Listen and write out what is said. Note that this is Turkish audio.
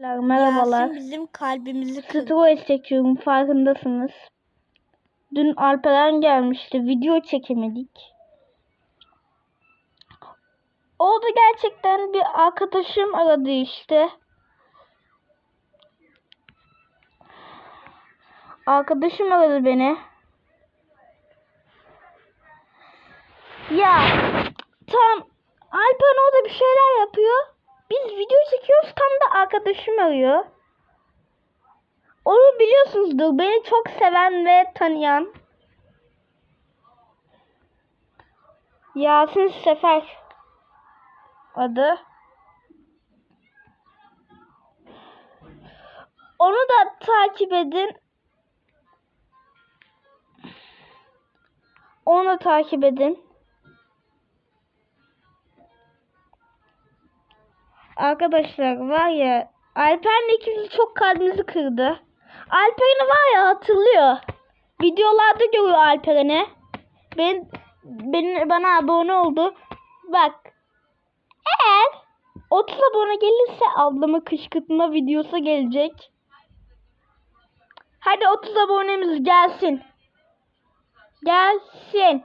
Merhabalar. Yasin bizim kalbimizi kırdı. Stroes çekiyorum farkındasınız. Dün Alperen gelmişti. Video çekemedik. Orada gerçekten bir arkadaşım aradı işte. Arkadaşım aradı beni. Ya tam Alperen orada bir şeyler yapıyor. Biz video çekiyoruz tam da arkadaşım arıyor. Onu biliyorsunuzdur. Beni çok seven ve tanıyan. Yasin Sefer adı. Onu da takip edin. Onu da takip edin. Arkadaşlar var ya Alper'le ikimiz çok kalbimizi kırdı. Alperen'i var ya hatırlıyor. Videolarda görüyor Alperen'i. Ben, ben, bana abone oldu. Bak. Eğer 30 abone gelirse ablamı kışkırtma videosu gelecek. Hadi 30 abonemiz gelsin. Gelsin.